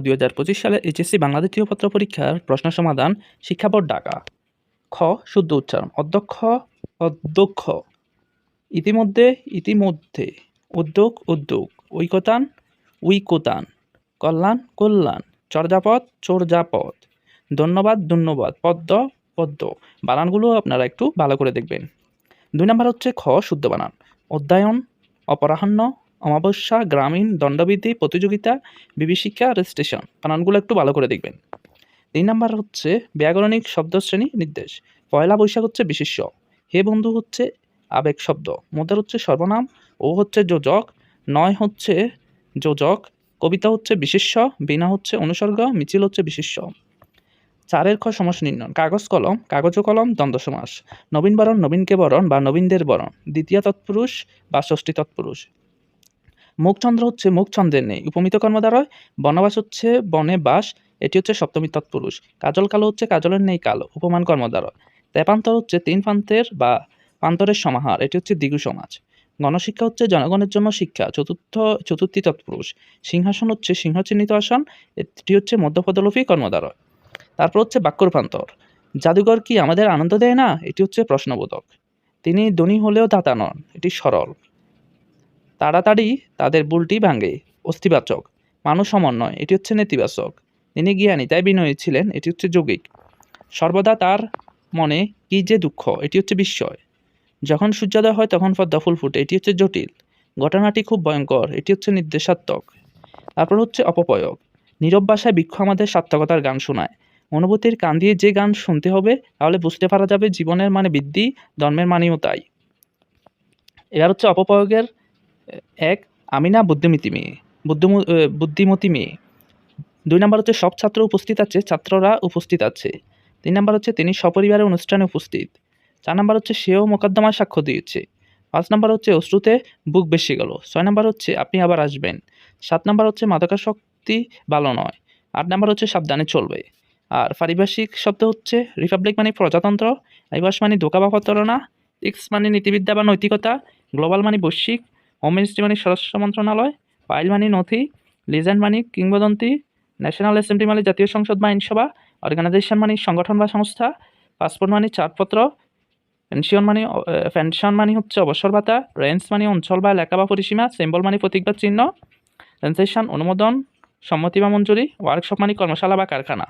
দুই হাজার পঁচিশ সালে এইচএসসি বাংলা দ্বিতীয় পত্র পরীক্ষার প্রশ্ন সমাধান, শিক্ষা বোর্ড ঢাকা। খ, শুদ্ধ উচ্চারণ, অধ্যক্ষ অধ্যক্ষ। ইতিমধ্যে ইতিমধ্যে, উদ্যোগ উদ্যোগ, ঐকতান উইকোতান কল্যাণ কল্যাণ, চর্যাপদ চর্যাপদ। ধন্যবাদ ধন্যবাদ, পদ্ম পদ্ম। বানানগুলো আপনারা একটু ভালো করে দেখবেন। দুই নম্বর হচ্ছে খ, শুদ্ধ বানান, অধ্যায়ন, অপরাহ্ন অমাবস্যা, গ্রামীণ দণ্ডবিধি প্রতিযোগিতা, বিভীষিকা, রেজিস্ট্রেশন। বানানগুলো একটু ভালো করে দেখবেন। তিন নাম্বার হচ্ছে ব্যাকরণিক শব্দশ্রেণী নির্দেশ। পয়লা বৈশাখ হচ্ছে বিশিষ্য। হে বন্ধু হচ্ছে আবেগ শব্দ। মোদের হচ্ছে সর্বনাম, ও হচ্ছে যোজক, নয় হচ্ছে যোজক, কবিতা হচ্ছে বিশিষ্য, বিনা হচ্ছে অনুসর্গ, মিছিল হচ্ছে বিশিষ্য। চারের খ সমাস নির্ণয়। কাগজ কলম কাগজ কলম, দ্বন্দ্ব সমাস। নবীন বরণ, নবীনকে বরণ বা নবীনদের বরণ। দ্বিতীয় তৎপুরুষ বা ষষ্ঠী তৎপুরুষ। মুখচন্দ্র হচ্ছে মুখচন্দ্রের নেই। উপমিত কর্মদ্বারয় বনবাস হচ্ছে বনে বাস, এটি হচ্ছে সপ্তমী তৎপুরুষ। কাজল কালো হচ্ছে কাজলের নেই কালো, উপমান কর্মদ্বারয় তেপান্তর হচ্ছে তিন প্রান্তের বা প্রান্তরের সমাহার, এটি হচ্ছে দ্বিগু সমাজ। গণশিক্ষা হচ্ছে জনগণের জন্য শিক্ষা, চতুর্থ, চতুর্থী তৎপুরুষ। সিংহাসন হচ্ছে সিংহ চিহ্নিত আসন, এটি হচ্ছে মধ্যপদলোপী কর্মদ্বারয় তারপর হচ্ছে বাক্য রূপান্তর জাদুঘর কি আমাদের আনন্দ দেয় না? এটি হচ্ছে প্রশ্নবোধক। তিনি ধনী হলেও দাতা নন, এটি সরল। তাড়াতাড়ি তাদের বুলটি ভাঙে। অস্থিবাচক। মানুষ সমন্বয়। এটি হচ্ছে নেতিবাচক। তিনি জ্ঞানী তাই বিনয়ী ছিলেন। এটি হচ্ছে যৌগিক। সর্বদা তার মনে কি যে দুঃখ, এটি হচ্ছে বিস্ময়। যখন সূর্যোদয় হয়, তখন পদ্মা ফুল ফুটে। এটি হচ্ছে জটিল। ঘটনাটি খুব ভয়ঙ্কর। এটি হচ্ছে নির্দেশাত্মক। তারপর হচ্ছে অপপ্রয়োগ। নীরব ভাষায় বৃক্ষ আমাদের সার্থকতার গান শোনায়। অনুভূতির কান দিয়ে যে গান শুনতে হবে, তাহলে বুঝতে পারা যাবে জীবনের মানে বৃদ্ধি ধর্মের মানেও তাই। এবার হচ্ছে অপপ্রয়োগের এক আমি না বুদ্ধিমতী মেয়ে। বুদ্ধিম বুদ্ধিমতী মেয়ে। দুই নাম্বার হচ্ছে, সব ছাত্র উপস্থিত আছে, ছাত্ররা উপস্থিত আছে। তিন নাম্বার হচ্ছে, তিনি সপরিবারে অনুষ্ঠানে উপস্থিত। চার নাম্বার হচ্ছে, সেও মোকদ্দমায় সাক্ষ্য দিয়েছে। পাঁচ নাম্বার হচ্ছে, অশ্রুতে বুক বেশি গেল। ছয় নাম্বার হচ্ছে, আপনি আবার আসবেন। সাত নাম্বার হচ্ছে, মাদকাসক্তি ভালো নয়। আট নাম্বার হচ্ছে, সাবধানে চলবে। আর পারিভাষিক শব্দ হচ্ছে, রিপাবলিক মানে প্রজাতন্ত্র, আইবাস মানে ধোকা বা প্রতারণা ইক্স মানে নীতিবিদ্যা বা নৈতিকতা, গ্লোবাল মানে বৈশ্বিক হোম মানে স্বরাষ্ট্র মন্ত্রণালয় ফাইল মানে নথি লিজেন্ড মানে কিংবদন্তি ন্যাশনাল অ্যাসেম্বলি মানে জাতীয় সংসদ বা আইনসভা অর্গানাইজেশন মানে সংগঠন বা সংস্থা পাসপোর্ট মানে চারপত্র পেনশন মানে পেনশন মানে হচ্ছে অবসর ভাতা রেঞ্জ মানে অঞ্চল বা এলাকা বা পরিসীমা সিম্বল মানে প্রতীক বা চিহ্ন সেন্সেশন অনুমোদন, সম্মতি বা মঞ্জুরি ওয়ার্কশপ মানে কর্মশালা বা কারখানা।